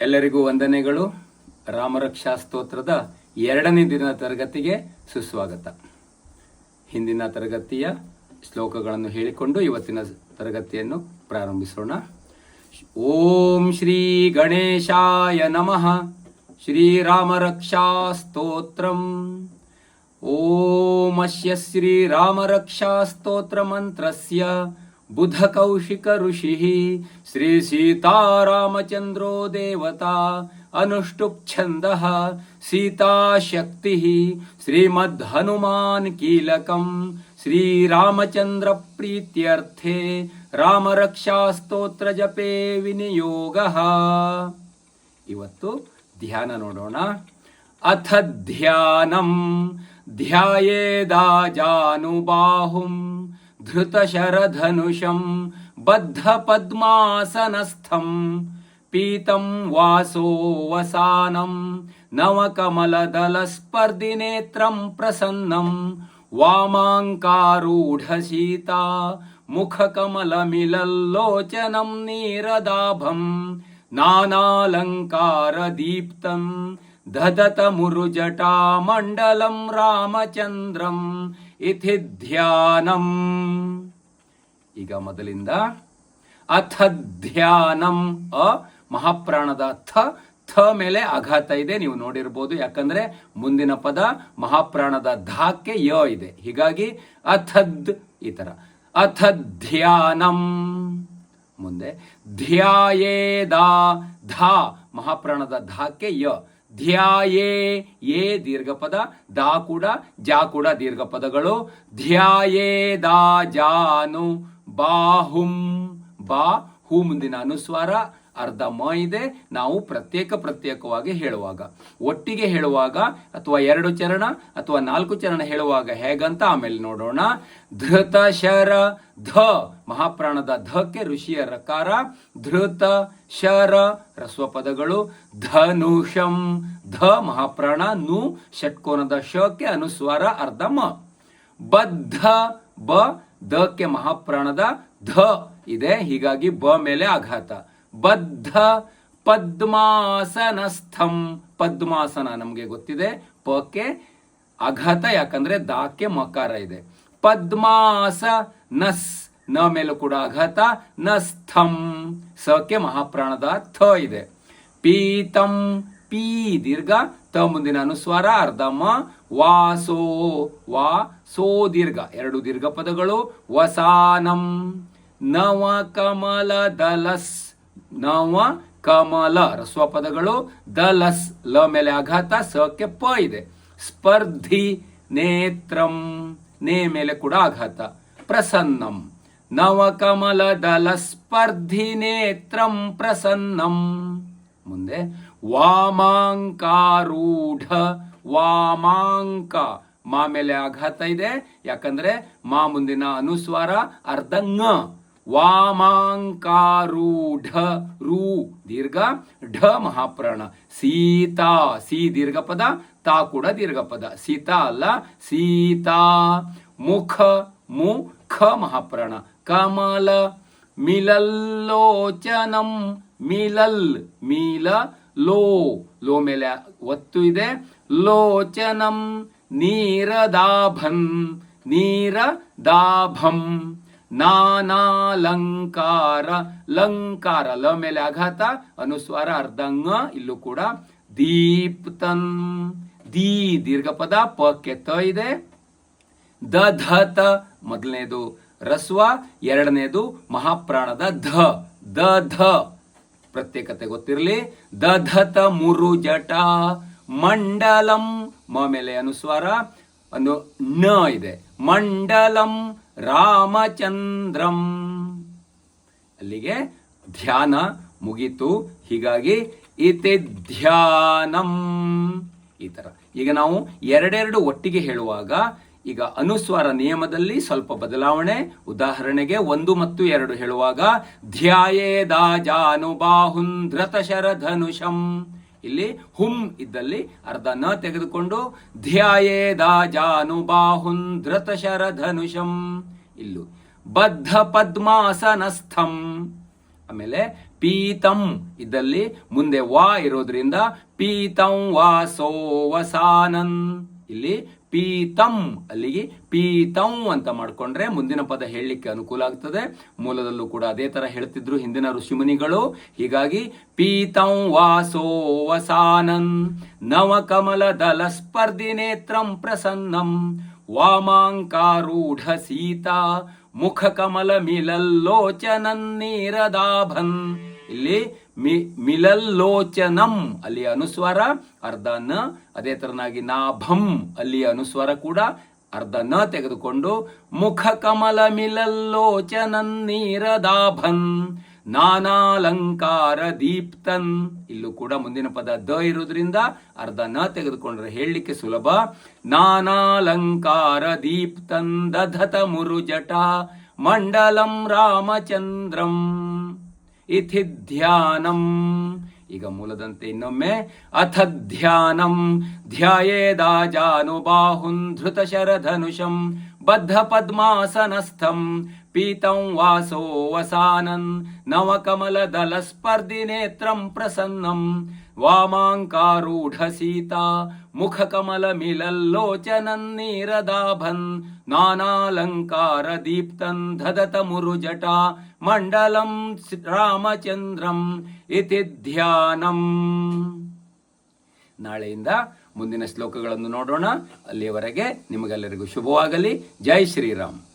ಎಲ್ಲರಿಗೂ ವಂದನೆಗಳು. ರಾಮರಕ್ಷಾ ಸ್ತೋತ್ರದ ಎರಡನೇ ದಿನ ತರಗತಿಗೆ ಸುಸ್ವಾಗತ. ಹಿಂದಿನ ತರಗತಿಯ ಶ್ಲೋಕಗಳನ್ನು ಹೇಳಿಕೊಂಡು ಇವತ್ತಿನ ತರಗತಿಯನ್ನು ಪ್ರಾರಂಭಿಸೋಣ. ಓಂ ಶ್ರೀ ಗಣೇಶಾಯ ನಮಃ. ಶ್ರೀರಾಮರಕ್ಷಾ ಸ್ತೋತ್ರಂ. ಓಮಸ್ಯ श्रीरामरक्षास्तोत्रमन्त्रस्य बुधकौशिकऋषिः श्रीसीतारामचन्द्रो देवता अनुष्टुप्छन्दः सीताशक्तिः श्रीमद्हनुमान् कीलकम् श्रीरामचन्द्रप्रीत्यर्थे ರಾಮರಕ್ಷಾಸ್ತೋತ್ರಜಪೇ ವಿನಿಯೋಗಃ ಇವತ್ತು ಧ್ಯಾನ ನೋಡೋಣ ಅಥ ಧ್ಯಾನಂ ಧ್ಯಾಯೇದಾಜಾನುಬಾಹುಂ ಧೃತಶರಧನುಷಂ धृतशरधनुषम् बद्धपद्मासनस्थम् धनुषम् बद्ध पद्मासनस्थम् पीतम् वासो वसानम् नव कमल दल प्रसन्नम् वामाङ्कारूढ सीता नीरदाभम् नानालङ्कार दीप्तम् दधत रामचन्द्रम् ಇತಿ ಧ್ಯಾನಂ. ಈಗ ಮೊದಲಿಂದ ಅಥ ಧ್ಯಾನಂ. ಅ ಮಹಾಪ್ರಾಣದ ಥ. ಥ ಮೇಲೆ ಆಘಾತ ಇದೆ, ನೀವು ನೋಡಿರ್ಬೋದು. ಯಾಕಂದ್ರೆ ಮುಂದಿನ ಪದ ಮಹಾಪ್ರಾಣದ ಧಾಕ್ಕೆ ಯ ಇದೆ. ಹೀಗಾಗಿ ಅಥದ್ ಈ ತರ. ಅಥ ಧ್ಯಾನಂ. ಮುಂದೆ ಧ್ಯಾಯೇದ ಧಾ ಮಹಾಪ್ರಾಣದ ಧಾಕ್ಕೆ ಯ. ಧ್ಯಾಯೇ ಏ ದೀರ್ಘ ಪದ ದಾ ಕೂಡ, ಜಾ ಕೂಡ ದೀರ್ಘ ಪದಗಳು ಧ್ಯಾಯೇದಾ ಜಾನು ಬಾಹುಂ ಬಾ ಹೂ ಮುಂದಿನ ಅನುಸ್ವಾರ. ಅರ್ಧ ಮ ಇದೆ, ನಾವು ಪ್ರತ್ಯೇಕ ಪ್ರತ್ಯೇಕವಾಗಿ ಹೇಳುವಾಗ. ಒಟ್ಟಿಗೆ ಹೇಳುವಾಗ ಅಥವಾ ಎರಡು ಚರಣ ಅಥವಾ ನಾಲ್ಕು ಚರಣ ಹೇಳುವಾಗ ಹೇಗಂತ ಆಮೇಲೆ ನೋಡೋಣ. ಧೃತ ಶರ ಧ, ಮಹಾಪ್ರಾಣದ ಧಕ್ಕೆ ಋಷಿಯ ರಕಾರ ಧೃತ ಶರ ರಸ್ವ ಪದಗಳು. ಧನುಷಂ ಧ, ಮಹಾಪ್ರಾಣ ನು, ಷಟ್ಕೋನದ ಶಕ್ಕೆ ಅನುಸ್ವಾರ ಅರ್ಧ ಮ. ಬದ್ಧ ಬ ದಕ್ಕೆ ಮಹಾಪ್ರಾಣದ ಧ ಇದೆ, ಹೀಗಾಗಿ ಬ ಮೇಲೆ ಆಘಾತ. ಬದ್ಧ ಪದ್ಮಾಸನಸ್ಥಂ. ಪದ್ಮಾಸನ ನಮಗೆ ಗೊತ್ತಿದೆ. ಪಕ್ಕೆ ಅಘಾತ, ಯಾಕಂದ್ರೆ ದಾಕ್ಕೆ ಮಕಾರ ಇದೆ. ಪದ್ಮಾಸ ನಸ್ನ ಮೇಲೂ ಕೂಡ ಅಘಾತ, ನಸ್ಥಂ. ಸಕ್ಕೆ ಮಹಾಪ್ರಾಣದ ಥ ಇದೆ. ಪೀತಂ, ಪೀ ದೀರ್ಘ, ತ ಮುಂದಿನ ಅನುಸ್ವಾರ, ಅರ್ಧ ಮ, ವಾಸೋ, ವಾ, ಸೋ ದೀರ್ಘ. ಎರಡು ದೀರ್ಘ ಪದಗಳು. ವಸಾನಂ ನವ ಕಮಲ ದಲಸ್ ನವ ಕಮಲ ರಸ್ವ ಪದಗಳು ದಲಸ್, ಲ ಮೇಲೆ ಆಘಾತ ಸಕ್ಕೆ ಪ ಇದೆ. ಸ್ಪರ್ಧಿ, ನೇತ್ರಂ, ನೇ ಮೇಲೆ ಕೂಡ ಆಘಾತ. ಪ್ರಸನ್ನಂ. ನವ, ಕಮಲ, ದಲ, ಸ್ಪರ್ಧಿ, ನೇತ್ರಂ, ಪ್ರಸನ್ನಂ. ಮುಂದೆ, ವಾಮಾಂಕಾರೂಢ, ವಾಮಾಂಕ. ಮಾ ಮೇಲೆ ಆಘಾತ ಇದೆ. ಯಾಕಂದ್ರೆ ಮಾ ಮುಂದಿನ ಅನುಸ್ವಾರ ಅರ್ಧ ವಾಮಾಂಕಾರೂಢ ರೂ ದೀರ್ಘ ಢ ಮಹಾಪ್ರಾಣ. ಸೀತಾ, ಸಿ ದೀರ್ಘ ಪದ ತಾ ಕೂಡ ದೀರ್ಘ ಪದ ಸೀತಾ ಅಲ್ಲ, ಸೀತಾ, ಮುಖ ಮು ಖ ಮಹಾಪ್ರಾಣ. ಕಮಲ, ಮಿಲಲ್ಲೋಚನಂ, ಮಿಲಲ್ ಮೀಲ ಲೋ ಲೋ ಮೇಲೆ ಒತ್ತು ಇದೆ. ಲೋಚನಂ, ನೀರದಾಭನ್, ನೀರದಾಭಂ. ನಾನಾಲಂಕಾರ, ಲಂಕಾರ, ಲ ಮೇಲೆ ಆಘಾತ ಅನುಸ್ವಾರ, ಅರ್ಧಂಗ, ಇಲ್ಲೂ ಕೂಡ ದೀಪ್ತನ್ ದೀ ದೀರ್ಘ ಪದ, ಪ ಕೆತ್ತ ಇದೆ. ದಧತ ಮೊದಲನೇದು ರಸ್ವ, ಎರಡನೇದು ಮಹಾಪ್ರಾಣದ ಧ. ದ ಧ. ಪ್ರತ್ಯೇಕತೆ ಗೊತ್ತಿರಲಿ. ದಧತ ಮುರು ಜಟ, ಮಂಡಲಂ, ಮ ಮೇಲೆ ಅನುಸ್ವಾರ ಒಂದು ನ ಇದೆ. ಮಂಡಲಂ ರಾಮಚಂದ್ರಂ. ಅಲ್ಲಿಗೆ ಧ್ಯಾನ ಮುಗಿತು. ಹೀಗಾಗಿ ಇತಿ ಧ್ಯಾನಂ. ಈ ಥರ ಈಗ ನಾವು ಎರಡೆರಡು ಒಟ್ಟಿಗೆ ಹೇಳುವಾಗ ಈಗ ಅನುಸ್ವಾರ ನಿಯಮದಲ್ಲಿ ಸ್ವಲ್ಪ ಬದಲಾವಣೆ, ಉದಾಹರಣೆಗೆ ಒಂದು ಮತ್ತು ಎರಡು ಹೇಳುವಾಗ ಧ್ಯಾಯೇದಾಜಾನುಬಾಹುನ್ ಧೃತಶರಧನುಷಂ ಇಲ್ಲಿ ಹುಂ ಇದ್ದಲ್ಲಿ ಅರ್ಧ ನ ತೆಗೆದುಕೊಂಡು ಧ್ಯಾಯೇದಾಜಾನುಬಾಹುನ್ ಧೃತಶರಧನುಷಂ ಇಲ್ಲು. ಬದ್ಧ ಪದ್ಮಾಸನಸ್ಥಂ. ಆಮೇಲೆ ಪೀತಂ ಇದ್ದಲ್ಲಿ ಮುಂದೆ ವಾ ಇರೋದ್ರಿಂದ ಪೀತಂ ವಾಸೋ ವಸಾನನ್. ಇಲ್ಲಿ ಪೀತಂ, ಅಲ್ಲಿಗೆ ಪೀತಂ ಅಂತ ಮಾಡ್ಕೊಂಡ್ರೆ ಮುಂದಿನ ಪದ ಹೇಳಲಿಕ್ಕೆ ಅನುಕೂಲ ಆಗ್ತದೆ. ಮೂಲದಲ್ಲೂ ಕೂಡ ಅದೇ ತರ ಹೇಳ್ತಿದ್ರು ಹಿಂದಿನ ಋಷಿಮುನಿಗಳು. ಹೀಗಾಗಿ ಪೀತಂ ವಾಸೋ ವಸಾನನ್ ನವಕಮಲ ದಲ ಸ್ಪರ್ಧಿ ನೇತ್ರಂ ಪ್ರಸನ್ನಂ ವಾಮಾಂಕಾರೂಢ ಸೀತಾ ಮುಖ ಕಮಲ ಮಿಲಲ್ಲೋಚನನ್ನೀರದಾಭನ್. ಇಲ್ಲಿ ಮಿ, ಮಿಲಲ್ಲೋಚನಂ, ಅಲ್ಲಿ ಅನುಸ್ವಾರ ಅರ್ಧ ನ ಅದೇ ತರನಾಗಿ ನಾಭಂ, ಅಲ್ಲಿ ಅನುಸ್ವಾರ ಕೂಡ ಅರ್ಧ ನ ತೆಗೆದುಕೊಂಡು, ಮುಖ ಕಮಲ ಮಿಲಲ್ಲೋಚನನ್ನೀರದಾಭನ್ ನಾನಾಲಂಕಾರ ದೀಪ್ತನ್ ಇಲ್ಲೂ ಕೂಡ ಮುಂದಿನ ಪದ ದ ಇರೋದ್ರಿಂದ ಅರ್ಧ ನ ತೆಗೆದುಕೊಂಡ್ರೆ ಹೇಳಲಿಕ್ಕೆ ಸುಲಭ. ನಾನಾಲಂಕಾರ ದೀಪ್ತನ್ ದಧತ ಮುರುಜಟ, ಮಂಡಲಂ ರಾಮಚಂದ್ರಂ. ಇಥಿ ಧ್ಯಾನಂ ಈಗ ಮೂಲದಂತೆ ಇನ್ನೊಮ್ಮೆ ಅಥ ಧ್ಯಾನಂ ಧ್ಯಾಯೇದಾಜಾನುಬಾಹುನ್ ಧೃತ ಶರಧನುಷಂ ಬದ್ಧ ಪದ್ಮಾಸನಸ್ಥಂ ಪೀತಂ ವಾಸೋ ವಸಾನನ್ ನವಕಮಲ ದಲ ಸ್ಪರ್ಧಿ ನೇತ್ರಂ ಪ್ರಸನ್ನಂ. ವಾಮಾಂಕಾರೂಢ ಸೀತಾ ಮುಖ ಕಮಲ ಮಿಲಲ್ಲೋಚನನ್ನೀರದಾಭನ್ ನಾನಾಲಂಕಾರ ದೀಪ್ತನ್ ಧದತ ಮುರುಜಟ ಮಂಡಲಂ ರಾಮಚಂದ್ರಂ ಇತಿ ಧ್ಯಾನಂ ನಾಳೆಯಿಂದ ಮುಂದಿನ ಶ್ಲೋಕಗಳನ್ನು ನೋಡೋಣ. ಅಲ್ಲಿಯವರೆಗೆ ನಿಮಗೆಲ್ಲರಿಗೂ ಶುಭವಾಗಲಿ. ಜೈ ಶ್ರೀರಾಮ್.